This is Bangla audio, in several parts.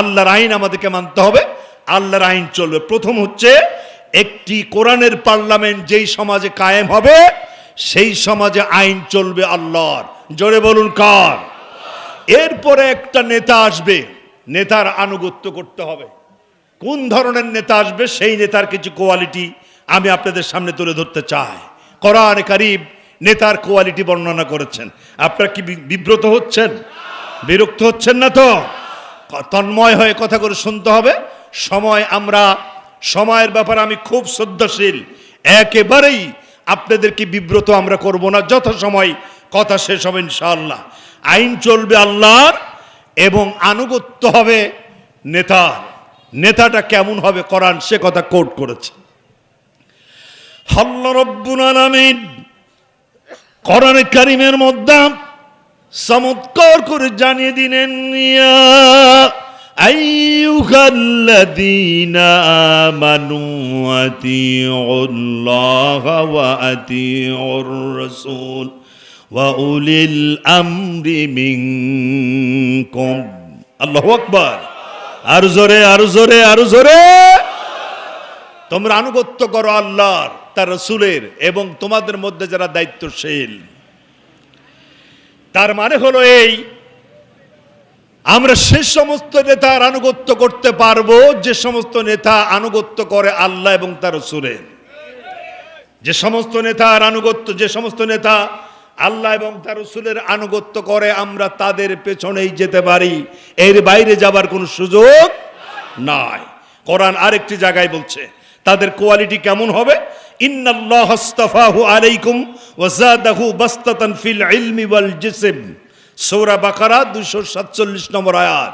আল্লাহর আইন আমাদেরকে মানতে হবে, আল্লাহর আইন চলবে। প্রথম হচ্ছে, একটি কোরআনের পার্লামেন্ট যেই সমাজে কায়েম হবে, সেই সমাজে আইন চলবে আল্লাহর। জোরে বলুন কার? এরপরে একটা নেতা আসবে, নেতার আনুগত্য করতে হবে। কোন ধরনের নেতা আসবে, সেই নেতার কিছু কোয়ালিটি আমি আপনাদের সামনে তুলে ধরতে চাই। কোরআন কারিব নেতার কোয়ালিটি বর্ণনা করেছেন। আপনারা কি বিব্রত হচ্ছেন? বিরক্ত হচ্ছেন না তো? তন্ময় হয়ে কথা করে শুনতে হবে। সময় আমরা, সময়ের ব্যাপারে আমি খুব শ্রদ্ধাশীল। একেবারেই আপনাদেরকে বিব্রত আমরা করব না। যথাসময় কথা শেষ হবে ইনশাআল্লাহ। আইন চলবে আল্লাহর এবং আনুগত্য হবে নেতার। নেতাটা কেমন হবে কোরআন সে কথা কোট করেছে। আল্লাহ রব্বুল আলামিন কোরআনে কারিমের মধ্যে চমৎকার করে জানিয়ে দিলেন আর জোরে আর জোরে আর জোরে। তোমরা আনুগত্য করো আল্লাহর, তার রসুলের এবং তোমাদের মধ্যে যারা দায়িত্বশীল। তার মানে হলো এই, আমরা সে সমস্ত নেতার আনুগত্য করতে পারব, যে সমস্ত নেতা আনুগত্য করে আল্লাহ এবং তার রসুলের। যে সমস্ত নেতার আনুগত্য, যে সমস্ত নেতা আল্লাহ এবং তার রসুলের আনুগত্য করে, আমরা তাদের পেছনেই যেতে পারি। এর বাইরে যাবার কোনো সুযোগ নাই। কোরআন আরেকটি জায়গায় বলছে, তাদের কোয়ালিটি কেমন হবে? ইন্নাল্লাহ আলাইকুম ফিল বাকারা 247 নম্বর আয়াত।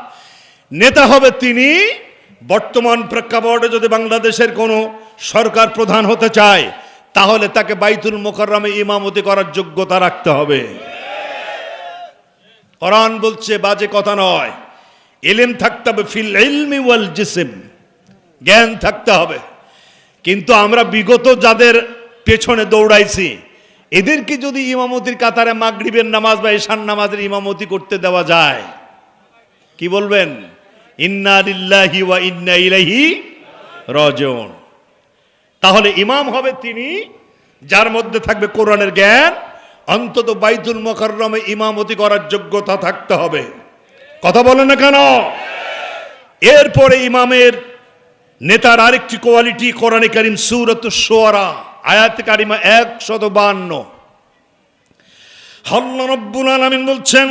নেতা হবে তিনি। বর্তমান প্রেক্ষাপটে যদি বাংলাদেশের কোনো সরকার প্রধান হতে চায়, তাহলে তাকে বাইতুল মোকাররমে ইমামতি করার যোগ্যতা রাখতে হবে। কোরআন বলছে, বাজে কথা নয়। এলেম থাকতে হবে ফিল ইলমি ওয়াল জিসম। জ্ঞান থাকতে হবে। কিন্তু আমরা বিগত যাদের পেছনে দৌড়াইছি, এদেরকে যদি ইমামতির কাতারে মাগরিবের নামাজ বা ঈশান নামাজের ইমামতি করতে দেওয়া যায়, কি বলবেন? ইন্না লিল্লাহি ওয়া ইন্না ইলাইহি রাজিউন। তাহলে ইমাম হবে তিনি, যার মধ্যে থাকবে কোরআনের জ্ঞান, অন্তত বাইতুল মোকাররমে ইমামতি করার যোগ্যতা থাকতে হবে। কথা বলে না কেন? এরপরে ইমামের নেতার আরেকটি কোয়ালিটি কোরআনে কারিম সুরত সোয়ারা আয়াত কারিমা একশত বান্ন আল্লাহ রব্বুল আলামিন বলছেন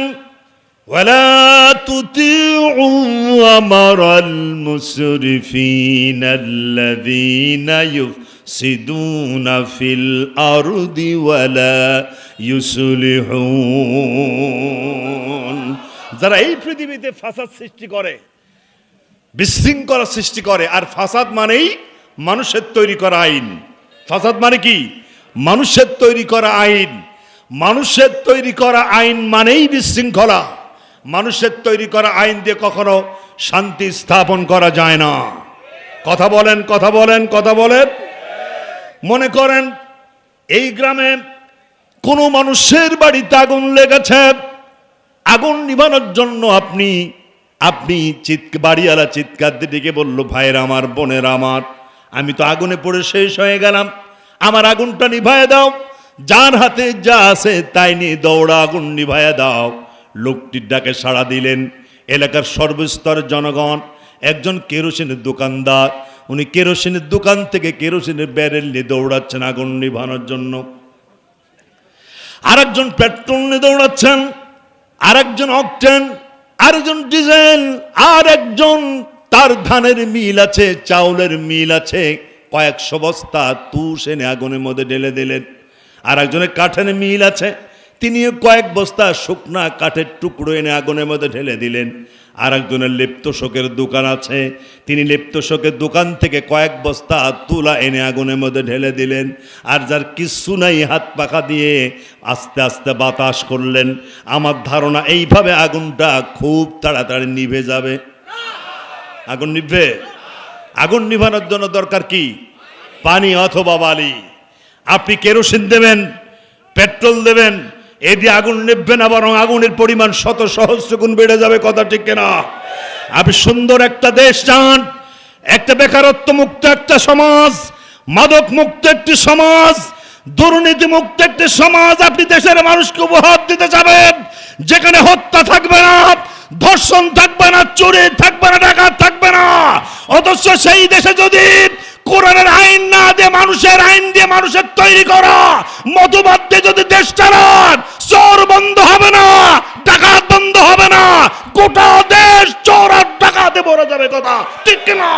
ولا تطيعوا أمر المسرفين الذين يفسدون في الأرض ولا يصلحون যারা এই পৃথিবীতে ফাসাদ সৃষ্টি করে বিশৃঙ্খলা সৃষ্টি করে। আর ফাসাদ মানেই মানুষের তৈরি করা আইন। ফাসাদ মানে কি? মানুষের তৈরি করা আইন। মানুষের তৈরি করা আইন মানেই বিশৃঙ্খলা। মানুষের তৈরি করা আইন দিয়ে কখনো শান্তি স্থাপন করা যায় না। কথা বলেন কথা বলেন কথা বলেন। মনে করেন, এই গ্রামে কোনো মানুষের বাড়িতে আগুন লেগেছে। আগুন নিভানোর জন্য আপনি আপনি চিৎ বাড়িওয়ালা চিৎকার দিয়ে ডেকে বলল, ভাইয়ের আমার, বোনের আমার, আমি তো আগুনে পড়ে শেষ হয়ে গেলাম। আমার আগুনটা নিভায় দাও। যার হাতে যা আছে তাই নিয়ে দৌড়া আগুন নিভায় দাও। লোকটির ডাকে সাড়া দিলেন এলাকার সর্বস্তর জনগণ। একজন কেরোসিনের দোকানদার, উনি কেরোসিনের দোকান থেকে কেরোসিনের ব্যারেল নিয়ে দৌড়াচ্ছেন আগুন নিভানোর জন্য। আরেকজন পেট্রোল নিয়ে দৌড়াচ্ছেন, আরেকজন অকটেন আরেকজন ডিজাইন আর একজন তার ধানের মিল আছে, চাউলের মিল আছে। কয়েকশো বস্তা তুষ এনে আগুনের মধ্যে ঢেলে দিলেন। আর একজনের কাঠের মিল আছে। তিনিও কয়েক বস্তা শুকনা কাঠের টুকরো এনে আগুনের মধ্যে ঢেলে দিলেন। আর একজনের লেপ্তশোকের দোকান আছে। তিনি লেপ্তশোকের দোকান থেকে কয়েক বস্তা তুলা এনে আগুনের মধ্যে ঢেলে দিলেন। আর যার কিচ্ছু নাই হাত পাখা দিয়ে আস্তে আস্তে বাতাস করলেন। আমার ধারণা এইভাবে আগুনটা খুব তাড়াতাড়ি নিভে যাবে। আগুন নিভবে আগুন নিভানোর জন্য দরকার কি? পানি অথবা বালি। আপনি কেরোসিন দেবেন, পেট্রোল দেবেন এ দিয়ে আগুন নেববে না, বরং আগুনের পরিমাণ শত সহস্র গুণ বেড়ে যাবে, কথা ঠিক না আপনি সুন্দর একটা দেশ চান, একটা বেকারত্ব মুক্ত একটা সমাজ, মাদক মুক্ত একটি সমাজ, দুর্নীতি মুক্ত একটি সমাজ, আপনি দেশের মানুষকে উপহার দিতে যাবেন, যেখানে হত্যা থাকবে না, ধর্ষণ থাকবে না, চুরি থাকবে না, ডাকাত থাকবে না, অথচ সেই দেশে যদি কোরআনের আইন না দিয়ে, মানুষের আইন দিয়ে মানুষের তৈরি করা। মতবাদ দিয়ে যদি দেশ চালান, চোর বন্ধ হবে না টাকা বন্ধ হবে না, গোটা দেশ চোর আর ডাকাতে ভরে যাবে কথা। ঠিক না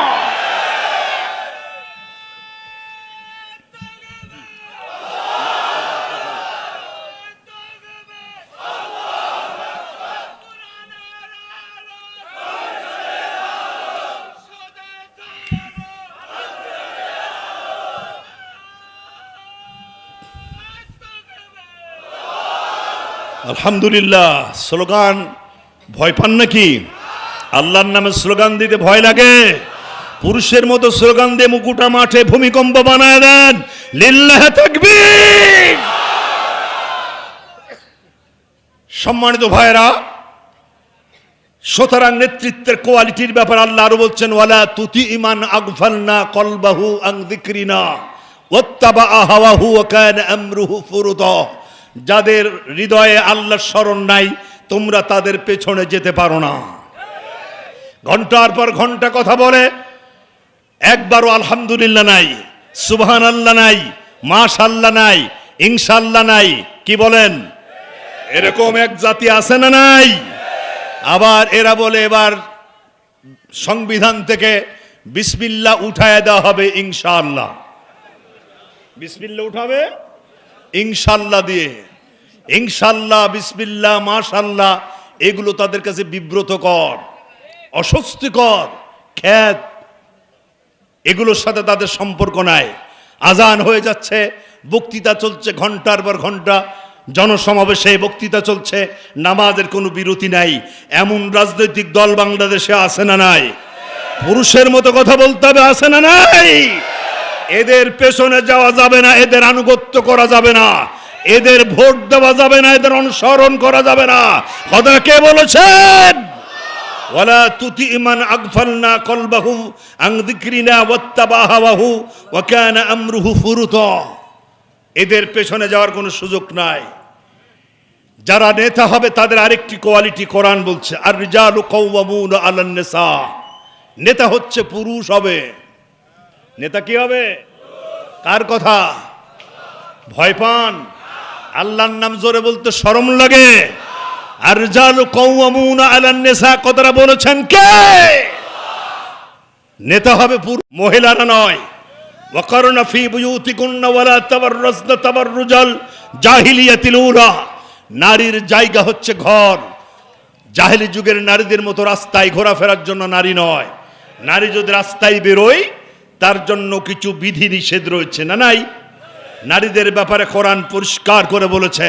আলহামদুলিল্লাহ, স্লোগান, ভয় পান নাকি? আল্লাহর নামে স্লোগান দিতে ভয় লাগে? পুরুষের মতো স্লোগান দিয়ে মুকুটা মাঠে ভূমিকম্প বানায় দেন। সম্মানিত ভাইরা সুতরাং নেতৃত্বের কোয়ালিটির ব্যাপার আল্লাহ আরও বলছেন, ওয়ালা তুতি ইমান আগফালনা কলবাহু আং দিক্রিনা ওয়াত্তাবা আহাওয়াহু ওয়া কানা আমরুহু ফুরুতা যাদের হৃদয়ে আল্লাহর স্মরণ নাই, তোমরা তাদের পেছনে যেতে পারো না। ঘণ্টার পর ঘণ্টা কথা বলে, একবারও আলহামদুলিল্লাহ নাই সুবহান আল্লাহ নাই মাশাল্লাহ নাই ইনশাল্লাহ নাই, কি বলেন? এরকম এক জাতি আছে না নাই? আবার এরা বলে এবার সংবিধান থেকে বিসমিল্লা উঠায় দেওয়া হবে ইনশাআল্লাহ। বিসমিল্লা উঠাবে ইনশাল্লাহ দিয়ে। ইনশাল্লাহ বিসমিল্লা মাশাল্লাহ, এগুলো তাদের কাছে বিব্রতকর, অস্বস্তিকর, খ্যাত। এগুলোর সাথে তাদের সম্পর্ক নাই। আজান হয়ে যাচ্ছে, বক্তৃতা চলছে ঘণ্টার পর ঘণ্টা, জনসমাবেশে বক্তৃতা চলছে, নামাজের কোনো বিরতি নাই। এমন রাজনৈতিক দল বাংলাদেশে আছে না নাই? পুরুষের মতো কথা বলতে হবে, আছে না নাই? এদের পেছনে যাওয়া যাবে না, এদের আনুগত্য করা যাবে না। এদের ভোট দেওয়া যাবে না, এদের অনুসরণ করা যাবে না। কথা কে বলেছেন? তুতি ইমান কলবাহু আং ফুরুতা। এদের পেছনে যাওয়ার কোনো সুযোগ নাই। যারা নেতা হবে, তাদের আরেকটি কোয়ালিটি কোরআন বলছে আর নেতা হচ্ছে পুরুষ হবে। নেতা কি হবে? কার কথা? ভয় পান? আল্লাহর নাম জোরে বলতে শরম লাগে। আর জালু কৌমুন আলান নেশা কথাটা বলেছেন কে? নেতা হবে পুরুষ, মহিলারা নয়। ওয়াকারনা ফি বুয়ুতিকুন্না ওয়ালা তাবাররাজনা তাবাররুজাল জাহিলিয়াতিল উলা। নারীর জায়গা হচ্ছে ঘর। জাহেলি যুগের নারীদের মতো রাস্তায় ঘোরাফেরার জন্য নারী নয়। নারী যদি রাস্তায় বেরোয়, তার জন্য কিছু বিধি নিষেধ রয়েছে না নাই? নারীদের ব্যাপারে কোরআন পরিষ্কার করে বলেছে,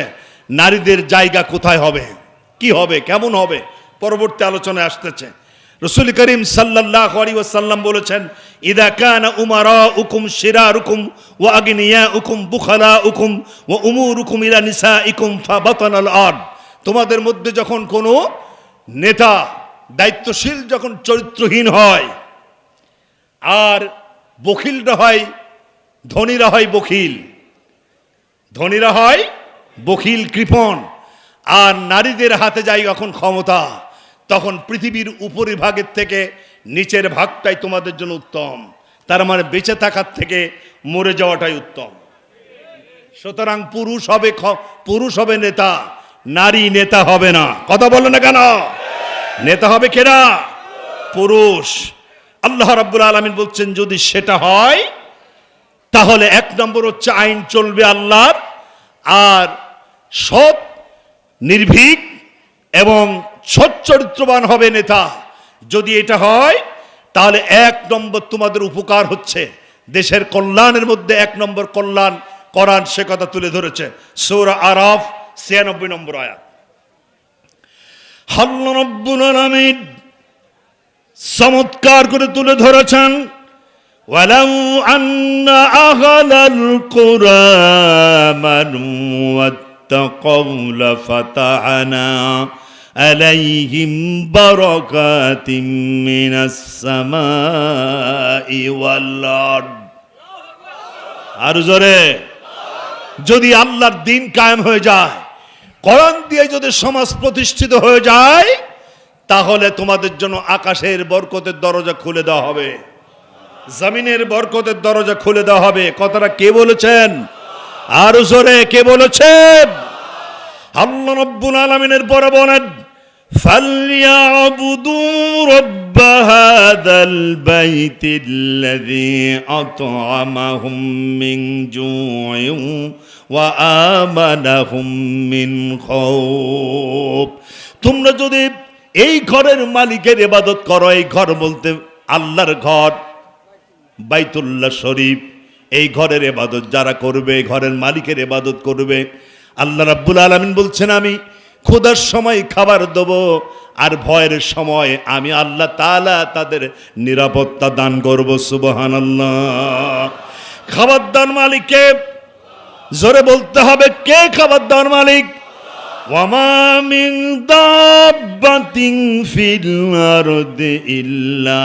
নারীদের জায়গা কোথায় হবে? কি হবে? কেমন হবে? পরবর্তী আলোচনায় আসতেছে। রসুল করিম সাল্লাহ আলী বলেছেন, ইদা কান উমারা উকুম শিরা উকুম ও আগনিয়া উকুম বুখালা উকুম ও উমুর উকুম ইলা নিসা ইকুম ফা বাতানাল আদ তোমাদের মধ্যে যখন কোনো নেতা দায়িত্বশীল যখন চরিত্রহীন হয়, আর বখিলরা হয়, ধনীরা হয় বখিল ধনীরা হয় বখিল কৃপণ। আর নারীদের হাতে যায় যখন ক্ষমতা, তখন পৃথিবীর উপরি ভাগের থেকে নিচের ভাগটাই তোমাদের জন্য উত্তম। তার মানে বেঁচে থাকার থেকে মরে যাওয়াটাই উত্তম। সুতরাং পুরুষ হবে পুরুষ হবে নেতা, নারী নেতা হবে না। কথা বলো না কেন? নেতা হবে কেনা পুরুষ। আল্লাহ রাব্বুল আলমিন বলছেন, যদি সেটা হয় তাহলে এক নম্বর হচ্ছে আইন চলবে আল্লাহর, আর সৎ, নির্ভীক এবং সচ্চরিত্রবান হবে নেতা। যদি এটা হয়, তাহলে এক নম্বর তোমাদের উপকার হচ্ছে। দেশের কল্যাণের মধ্যে এক নম্বর কল্যাণ করান সে কথা তুলে ধরেছে। সৌরা আরাফ, ছিয়ানব্বই নম্বর আয়াত। হাল্লা রব্বুল আলামিন চমৎকার করে তুলে ধরেছেন। ولو أن أهل القرى آمنوا واتقوا لفتحنا عليهم بركات من السماء والأرض আর জোরে যদি আল্লাহর দিন কায়েম হয়ে যায় কোরআন দিয়ে যদি সমাজ প্রতিষ্ঠিত হয়ে যায় তাহলে তোমাদের জন্য আকাশের বরকতের দরজা খুলে দেওয়া হবে জমিনের বরকতের দরজা খুলে দেওয়া হবে কথাটা কে বলেছেন আর জোরে কে বলেছেন আল্লাহ রব্বুল আলামিনের পরে বলেন فليعبدوا رب هذا البيت الذي أطعمهم من جوع وآمنهم من خوف তোমরা যদি এই ঘরের মালিকের ইবাদত করো এই ঘর বলতে আল্লাহর ঘর বাইতুল্লাহ শরীফ। এই ঘরের এবাদত যারা করবে, ঘরের মালিকের এবাদত করবে, আল্লাহ রাব্বুল আলামিন বলছেন, আমি খোদার সময় খাবার দেবো আর ভয়ের সময় আমি আল্লাহ তাআলা তাদের নিরাপত্তা দান করব। সুবহানাল্লাহ। খাবার দান মালিককে জোরে বলতে হবে, কে খাবার দান মালিক? ওয়ামা মিন দাব্বাতিন ফিল ইল্লা।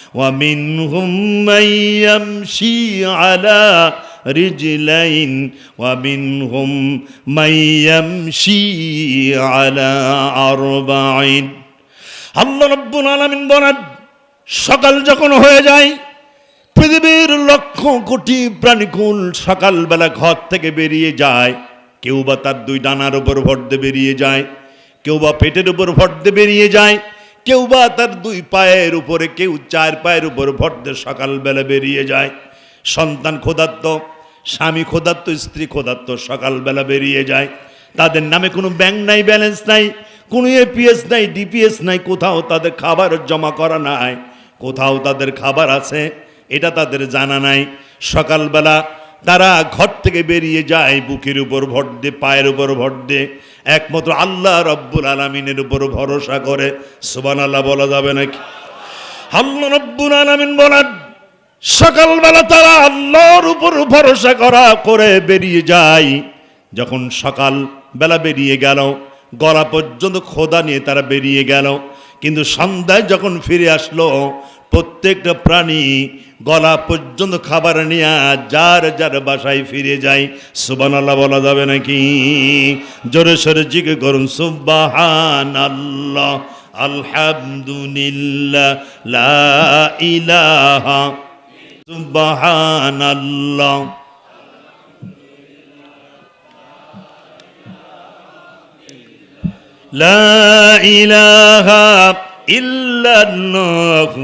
ومنهم من يمشي على رجلين ومنهم من يمشي على أربعين আল্লাহ রব্বুল আলামিন বলেন সকাল যখন হয়ে যায় পৃথিবীর লক্ষ কোটি প্রাণীকুল সকালবেলা ঘর থেকে বেরিয়ে যায় কেউ বা তার দুই ডানার উপর ভর দিয়ে বেরিয়ে যায় কেউ বা পেটের উপর ভর দিয়ে বেরিয়ে যায় কেউ বা তার দুই পায়ের উপরে, কেউ চার পায়ের উপর ভর সকালবেলা বেরিয়ে যায়। সন্তান ক্ষুধার্ত, স্বামী ক্ষুধার্ত, স্ত্রী ক্ষুধার্ত, সকালবেলা বেরিয়ে যায়। তাদের নামে কোনো ব্যাংক নাই, ব্যালেন্স নাই, কোনো এপিএস নাই, ডিপিএস নাই, কোথাও তাদের খাবার জমা করা নাই। কোথাও তাদের খাবার আছে, এটা তাদের জানা নাই। সকালবেলা তারা ঘর থেকে বেরিয়ে যায়, বুকের উপর ভর দিয়ে পায়ের উপর ভর দিয়ে একমাত্র আল্লাহ রব্বুল আলমিনের উপর ভরসা করে। সুবান আল্লাহ বলা যাবে নাকি? আল্লাহ রব্বুল আলমিন বলেন, সকালবেলা তারা আল্লাহর উপর ভরসা করা করে বেরিয়ে যায়। যখন সকাল বেলা বেরিয়ে গেল, গলা পর্যন্ত খোদা নিয়ে তারা বেরিয়ে গেল। কিন্তু সন্ধ্যায় যখন ফিরে আসলো প্রত্যেকটা প্রাণী গলা পর্যন্ত খাবার নিয়ে যার যার বাসায় ফিরে যায়। সুবান আল্লাহ বলা যাবে নাকি? জোরে সরে জিজ্ঞে করুন সুবাহান আল্লাহ আলহামদুলিল্লাহ, লা ইলাহা সুবাহান আল্লাহ লা ইলাহা ইল্লাল্লাহু।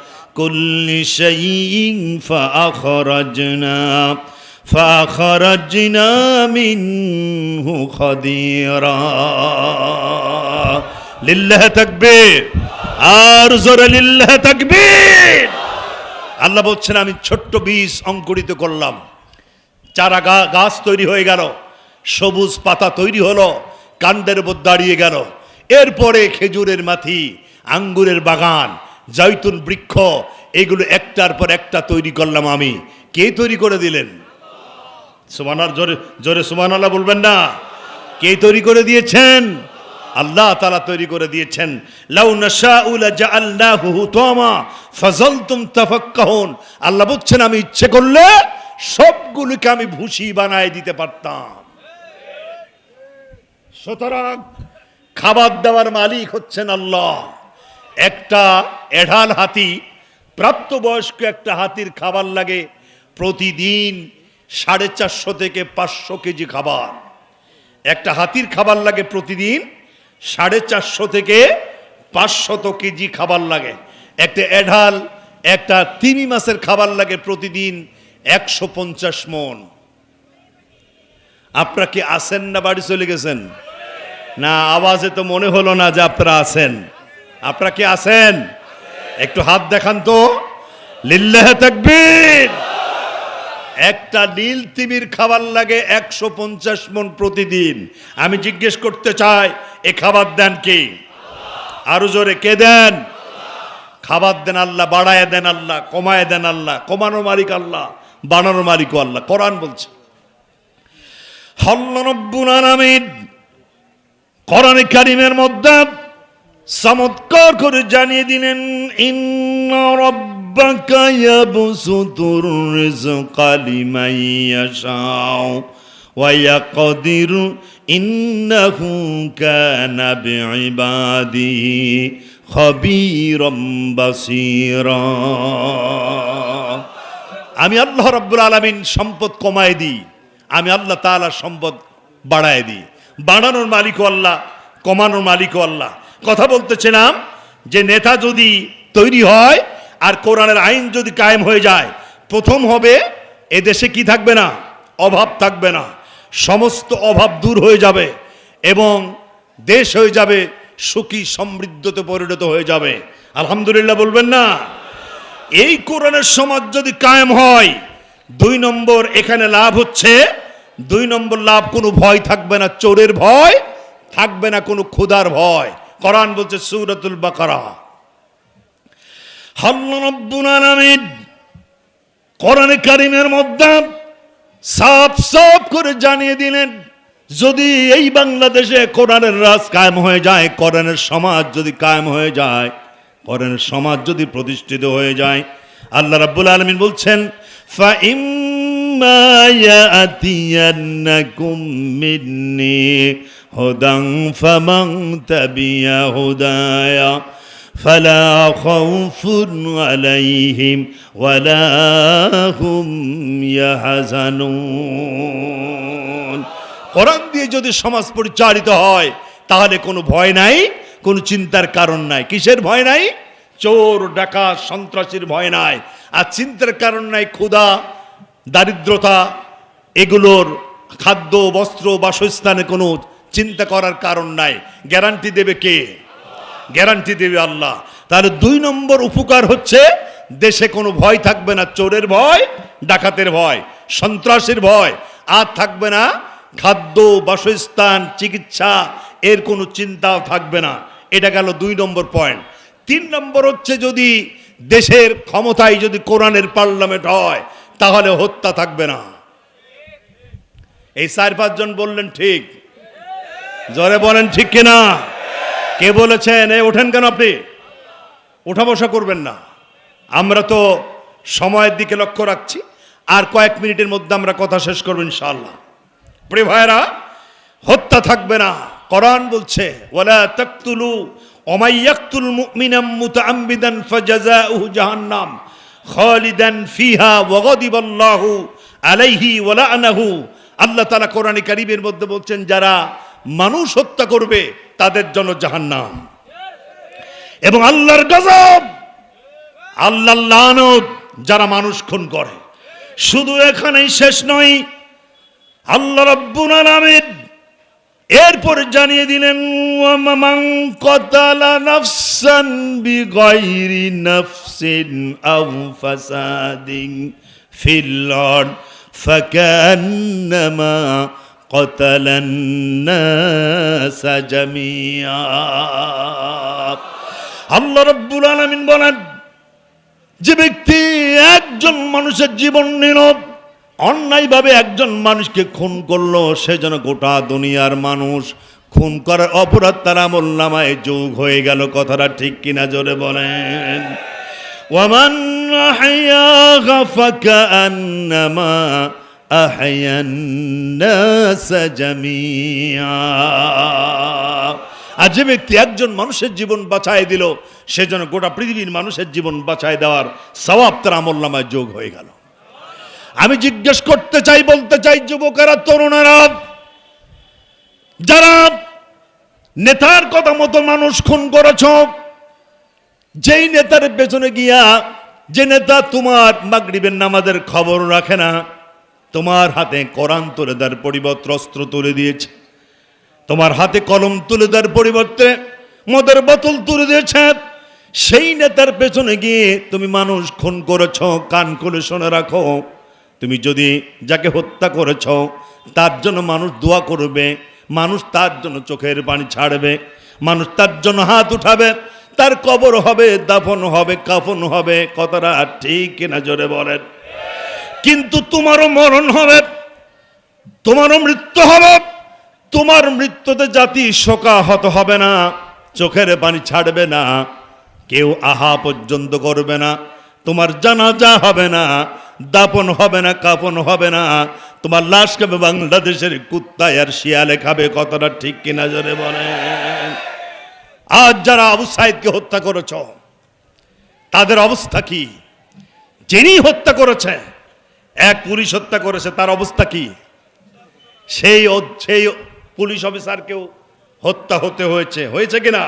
كل شيء فأخرجنا فأخرجنا منه خضيرا لله تكبير أرزر لله تكبير আল্লাহ বলছেন আমি ছোট্ট বীজ অঙ্কুরিত করলাম চারা গা- গাছ তৈরি হয়ে গেল সবুজ পাতা তৈরি হলো কাণ্ডের উপর দাঁড়িয়ে গেল এরপরে খেজুরের মাথি আঙ্গুরের বাগান জৈতুন বৃক্ষ, এগুলো একটার পর একটা তৈরি করলাম আমি। কে তৈরি করে দিলেন? সুমানার জোরে জোরে সুমান আল্লাহ বলবেন না। কে তৈরি করে দিয়েছেন? আল্লাহ তালা তৈরি করে দিয়েছেন। আল্লাহ বলছেন, আমি ইচ্ছে করলে সবগুলোকে আমি ভুসি বানায় দিতে পারতাম। সুতরাং খাবার দেওয়ার মালিক হচ্ছেন আল্লাহ। একটা এঢাল হাতি, প্রাপ্তবয়স্ক একটা হাতির খাবার লাগে প্রতিদিন সাড়ে চারশো থেকে পাঁচশো কেজি খাবার। একটা হাতির খাবার লাগে প্রতিদিন সাড়ে চারশো থেকে পাঁচশত কেজি খাবার লাগে। একটা এঢাল, একটা তিমি মাছের খাবার লাগে প্রতিদিন একশো পঞ্চাশ মন। আপনারা কি আসেন না বাড়ি চলে গেছেন? না, আওয়াজে তো মনে হলো না যে আপনারা আছেন। আপনারা কি আছেন? একটু হাত দেখান তো। লিল্লাহ একটা নীল তিমির খাবার লাগে একশো পঞ্চাশ মন প্রতিদিন। আমি জিজ্ঞেস করতে চাই, এ খাবার দেন কি? আরও জোরে, কে দেন? খাবার দেন আল্লাহ, বাড়ায় দেন আল্লাহ, কমায় দেন আল্লাহ কমানোর মালিক আল্লাহ বাড়ানোর মালিকও আল্লাহ। কোরআন বলছে। হল্লনব্বুল আলামিন। কোরআনে কারিমের মধ্যে চমৎকার করে জানিয়ে দিলেন আমি আল্লাহ রাব্বুল আলামিন সম্পদ কমায় দিই, আমি আল্লাহ তাআলা সম্পদ বাড়ায় দিই। বাড়ানোর মালিকও আল্লাহ, কমানোর মালিকও আল্লাহ। কথা বলতেছিলাম যে নেতা যদি তৈরি হয় আর কোরআনের আইন যদি কায়েম হয়ে যায়, প্রথম হবে এ দেশে কি থাকবে না? অভাব থাকবে না। সমস্ত অভাব দূর হয়ে যাবে এবং দেশ হয়ে যাবে সুখী, সমৃদ্ধতে পরিণত হয়ে যাবে। আলহামদুলিল্লাহ বলবেন না। এই কোরআনের সমাজ যদি কায়েম হয়, দুই নম্বর এখানে লাভ হচ্ছে, দুই নম্বর লাভ কোনো ভয় থাকবে না, চোরের ভয়, থাকবে না কোনো ক্ষুধার ভয়। কোরআন বলছে সূরাতুল বাকারা হাল্লান আলামিন কোরআনে কারিমের মধ্যে সাফ সাফ করে জানিয়ে দিলেন যদি এই বাংলাদেশে কোরআনের রাজ কায়েম হয়ে যায় কোরআনের সমাজ যদি কায়েম হয়ে যায় কোরআনের সমাজ যদি প্রতিষ্ঠিত হয়ে যায় আল্লাহ রাব্বুল আলামিন বলছেন فَإِمَّا يَأْتِيَنَّكُم مِّنِّي هُدًى فَمَن تَبِعَ هُدَايَ فلا خوف عليهم ولا هم يحزنون কোরআন দিয়ে যদি সমাজ পরিচালিত হয় তাহলে কোনো ভয় নাই কোনো চিন্তার কারণ নাই কিসের ভয় নাই চোর ডাকাত সন্ত্রাসীর ভয় নাই আর চিন্তার কারণ নাই ক্ষুধা দারিদ্রতা এগুলোর খাদ্য বস্ত্র বাসস্থানে কোনো চিন্তা করার কারণ নাই। গ্যারান্টি দেবে কে? গ্যারান্টি দেবে আল্লাহ। তাহলে দুই নম্বর উপকার হচ্ছে, দেশে কোনো ভয় থাকবে না, চোরের ভয়, ডাকাতের ভয়, সন্ত্রাসের ভয়। আর থাকবে না খাদ্য, বাসস্থান, চিকিৎসা, এর কোনো চিন্তাও থাকবে না। এটা গেল দুই নম্বর পয়েন্ট তিন নম্বর হচ্ছে যদি দেশের ক্ষমতায় যদি কোরআনের পার্লামেন্ট হয়, তাহলে হত্যা থাকবে না। এই চার পাঁচজন বললেন, ঠিক। জোরে বলেন, ঠিক কিনা? কে বলেছেন? এ, ওঠেন কেন আপনি? ওঠা বসা করবেন না। আমরা তো সময়ের দিকে লক্ষ্য রাখছি, আর কয়েক মিনিটের মধ্যে আমরা কথা শেষ করব ইনশাআল্লাহ। প্রিয় ভাইরা হত্যা থাকবে না। কোরআন বলছে, ওয়ালা তাকতুলু ওমাইয়াকতুল মুমিনাম মুতাআম্মিদান ফাজাযাউহু জাহান্নাম খালিদান ফিহা ওয়া গাদিবাল্লাহু আলাইহি ওয়া লা'নাহু। আল্লাহ তাআলা কোরআনে কারীমের মধ্যে বলছেন, যারা মানুষ হত্যা করবে, তাদের জন্য জাহান্নাম। এবং আল্লাহর গজব, আল্লাহর লানত যারা মানুষ খুন করে। শুধু এখানেই শেষ নয়, আল্লাহ রব্বুল আলামিন এরপর জানিয়ে দিলেন কতালা قتل الناس جميعا আল্লাহ রব্বুল আলামিন বলেন যে ব্যক্তি একজন মানুষের জীবন নিল অন্যায়ভাবে একজন মানুষকে খুন করলো সে যেন গোটা দুনিয়ার মানুষ খুন করার অপরাধ তার আমল নামায় যোগ হয়ে গেল কথাটা ঠিক কিনা জোরে বলেন ওয়ামান আহইয়াহা ফাকান্নামা আহইয়ান নাস জামিআ আর যে ব্যক্তি একজন মানুষের জীবন বাঁচায় দিল সেজন্য গোটা পৃথিবীর মানুষের জীবন বাঁচায় দেওয়ার সওয়াব তার আমল নামায় যোগ হয়ে গেল। আমি জিজ্ঞেস করতে চাই, বলতে চাই, যুবকেরা, তরুণেরা, যারা নেতার কথা মতো মানুষ খুন করেছ, যেই নেতার পেছনে গিয়া, যে নেতা তোমার মাগরিবের নামাজের খবর রাখে না তোমার হাতে কোরআন তুলে দেওয়ার পরিবর্তে অস্ত্র তুলে দিয়েছে। তোমার হাতে কলম তুলে দেওয়ার পরিবর্তে মদের বোতল তুলে দিয়েছে। সেই নেতার পেছনে গিয়ে তুমি মানুষ খুন করেছ, কান খুলে শুনে রাখো। তুমি যদি যাকে হত্যা করেছ, তার জন্য মানুষ দোয়া করবে, মানুষ তার জন্য চোখের পানি ছাড়বে, মানুষ তার জন্য হাত উঠাবে, তার কবর হবে, দাফন হবে, কাফন হবে। কথাটা ঠিক কিনা জোরে বলেন? কিন্তু তোমারও মরণ হবে, তোমারও মৃত্যু হবে, তোমার মৃত্যুতে জাতি শোকাহত হবে না, চোখের পানি ছাড়বে না, কেউ আহা পর্যন্ত করবে না, তোমার জানাজা হবে না, দাপন হবে না, কাপন হবে না, তোমার লাশ খাবে বাংলাদেশের কুত্তায় আর শিয়ালে খাবে কতটা ঠিক কিনা জোরে বলে আজ যারা আবু সাইদকে হত্যা করেছ, তাদের অবস্থা কি? যিনি হত্যা করেছে এক পুলিশ হত্যা করেছে, তার অবস্থা কি? সেই সেই পুলিশ অফিসারকেও হত্যা হতে হয়েছে। হয়েছে কিনা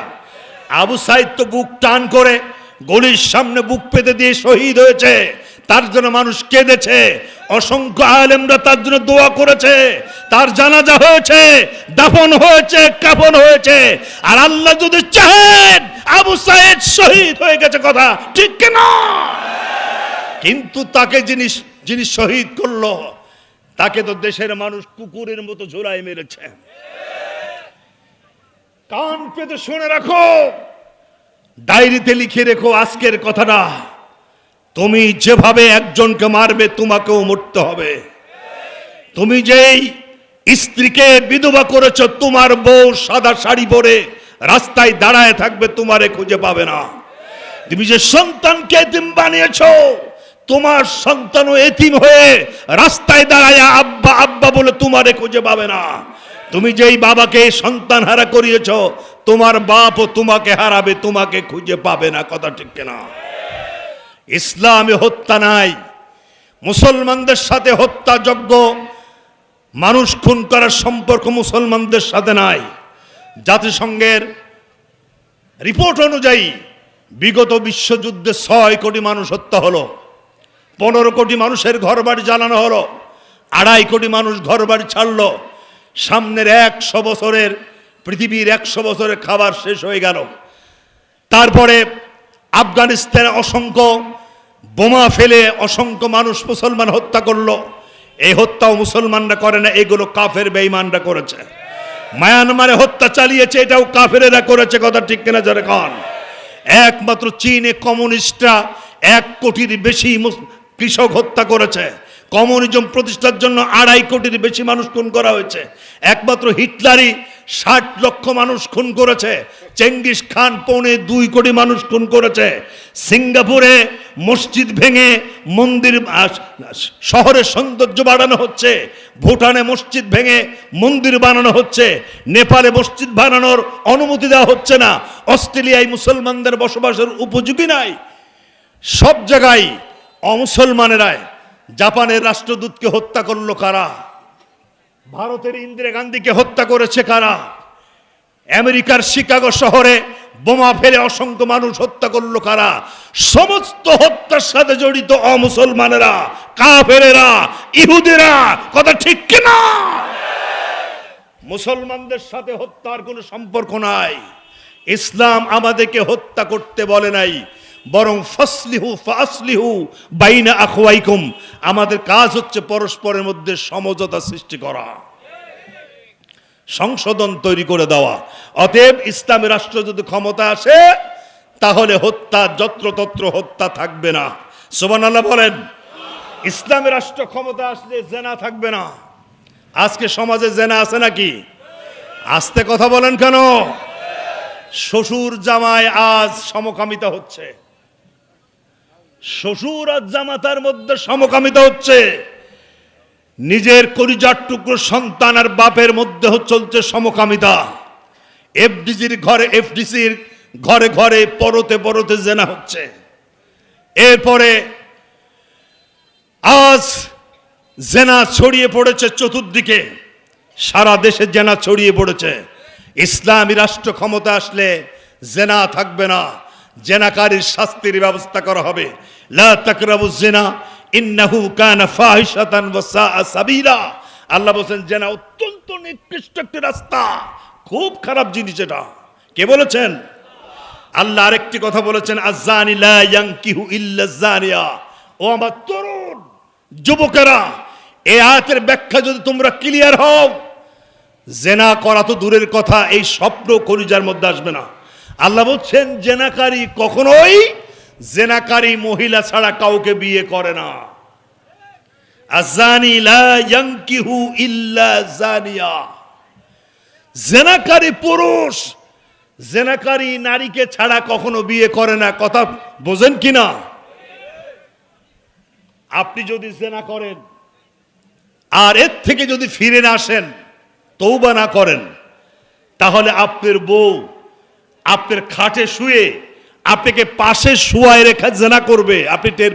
আবু সাইদ তো বুক টান করে গলির সামনে বুক পেতে দিয়ে শহীদ হয়েছে। তার জন্য মানুষ কেঁদেছে। অসংখ্য আলেমরা তার জন্য দোয়া করেছে। তার জানাজা হয়েছে, দাফন হয়েছে, কাফন হয়েছে। আর আল্লাহ যদি চাহেন আবু সাইদ শহীদ হয়ে গেছে কথা, ঠিক কিনা? কিন্তু তাকে যিনি যিনি শহীদ করল, তাকে তো দেশের মানুষ কুকুরের মতো ঝোলাই মেরেছে। কান পেতে শুনে রাখো, ডায়েরিতে লিখে রেখো আজকের কথাটা। তুমি যেভাবে একজনকে মারবে, তোমাকেও মরতে হবে। তুমি যেই স্ত্রীকে বিধবা করেছ, তোমার বউ সাদা শাড়ি পরে রাস্তায় দাঁড়ায় থাকবে, তোমারে খুঁজে পাবে না। তুমি যে সন্তানকে এতিম বানিয়েছো তোমার সন্তানও এতিম হয়ে রাস্তায় দাঁড়ায়, আব্বা আব্বা বলে তোমারে খুঁজে পাবে না। তুমি যেই বাবাকে সন্তান হারা করিয়েছ, তোমার বাপও তোমাকে হারাবে, তোমাকে খুঁজে পাবে না, কথা ঠিক না ইসলামে হত্যা নাই, মুসলমানদের সাথে হত্যাযজ্ঞ, মানুষ খুন করার সম্পর্ক মুসলমানদের সাথে নাই। জাতিসংঘের রিপোর্ট অনুযায়ী, বিগত বিশ্বযুদ্ধে ছয় কোটি মানুষ হত্যা হলো। পনেরো কোটি মানুষের ঘরবাড়ি জ্বালানো হলো, আড়াই কোটি মানুষ ঘরবাড়ি ছাড়লো, সামনের একশো বছরের, পৃথিবীর একশো বছরের খাবার শেষ হয়ে গেল। তারপরে আফগানিস্তানে অসংখ্য বোমা ফেলে অসংখ্য মানুষ মুসলমান হত্যা করল এই হত্যাও মুসলমানরা করে না, এগুলো কাফের বেঈমানরা করেছে। মায়ানমারে হত্যা চালিয়েছে, এটাও কাফেরেরা করেছে, কথা ঠিক কিনা জোরে কন। একমাত্র চীনে কমিউনিস্টরা এক কোটির বেশি কৃষক হত্যা করেছে। কমিউনিজম প্রতিষ্ঠার জন্য আড়াই কোটির বেশি মানুষ খুন করা হয়েছে। একমাত্র হিটলারই ষাট লক্ষ মানুষ খুন করেছে। চেঙ্গিস খান পৌনে দুই কোটি মানুষ খুন করেছে। সিঙ্গাপুরে মসজিদ ভেঙে মন্দির শহরের সৌন্দর্য বাড়ানো হচ্ছে। ভুটানে মসজিদ ভেঙে মন্দির বানানো হচ্ছে। নেপালে মসজিদ বানানোর অনুমতি দেওয়া হচ্ছে না। অস্ট্রেলিয়ায় মুসলমানদের বসবাসের উপযোগী নাই। সব জায়গায় অমুসলমানেরাই জাপানের রাষ্ট্রদূতকে হত্যা করল কারা? ভারতের ইন্দিরা গান্ধীকে হত্যা করেছে কারা? আমেরিকার শিকাগো শহরে বোমা ফেলে অসংখ্য মানুষ হত্যা করল কারা? সমস্ত হত্যার সাথে জড়িত অমুসলমানেরা, কাফেরেরা, ইহুদিরা, কথা ঠিক কিনা? মুসলমানদের সাথে হত্যার কোনো সম্পর্ক নাই। ইসলাম আমাদেরকে হত্যা করতে বলে নাই। বরং ফসলিহু ফাসলিহু বাইনা আখওয়াইকুম। আমাদের কাজ হচ্ছে পরস্পরের মধ্যে সমঝোতা সৃষ্টি করা। সংশোধন তৈরি করে দেওয়া। অতএব ইসলামী রাষ্ট্র যদি ক্ষমতা আসে, তাহলে হত্যা, যত্রতত্র হত্যা থাকবে না। সোবান আল্লাহ বলেন, ইসলামী রাষ্ট্র ক্ষমতা আসলে জেনা থাকবে না। আজকে সমাজে জেনা আছে নাকি? আস্তে কথা বলেন কেন? শ্বশুর জামায় আজ সমকামিতা হচ্ছে। শ্বশুর আর জামাতার মধ্যে সমকামিতা হচ্ছে। নিজের কলিজার টুকরো সন্তান আর বাপের মধ্যে চলছে সমকামিতা। এফডিসির ঘরে এফডিসির ঘরে ঘরে পরতে পরতে জেনা হচ্ছে। এরপরে আজ জেনা ছড়িয়ে পড়েছে চতুর্দিকে। সারা দেশে জেনা ছড়িয়ে পড়েছে। ইসলামী রাষ্ট্র ক্ষমতা আসলে জেনা থাকবে না। জেনাকারীর শাস্তির ব্যবস্থা করা হবে। লা তাকরাবু জেনা ইন্নাহু কানা ফাহিশাতান ওয়া সাআ সাবিলা। আল্লাহ বলেন জেনা অত্যন্ত নিকৃষ্ট একটি রাস্তা। খুব খারাপ জিনিস এটা। কে বলেছেন? আল্লাহ আরেকটি কথা বলেছেন আজানি লা ইয়ানকিহু ইল্লা ও আমার তরুণ যুবকেরা এই আয়াতের ব্যাখ্যা যদি তোমরা ক্লিয়ার হও, জেনা করা তো দূরের কথা, এই স্বপ্ন কলিজার মধ্যে আসবে না। আল্লাহ বলছেন, জেনাকারী কখনোই জেনাকারী মহিলা ছাড়া কাউকে বিয়ে করে না। আজানি লা ইয়ানকিহু ইল্লা জানিয়া। জেনাকারী পুরুষ, জেনাকারী নারীকে ছাড়া কখনো বিয়ে করে না। কথা বোঝেন কি না? আপনি যদি জেনা করেন, আর এর থেকে যদি ফিরে না আসেন তৌবা না করেন, তাহলে আপনার বউ আপনার খাটে শুয়ে আপনাকে পাশে শুয়ায় রেখা জেনা করবে আপনি টের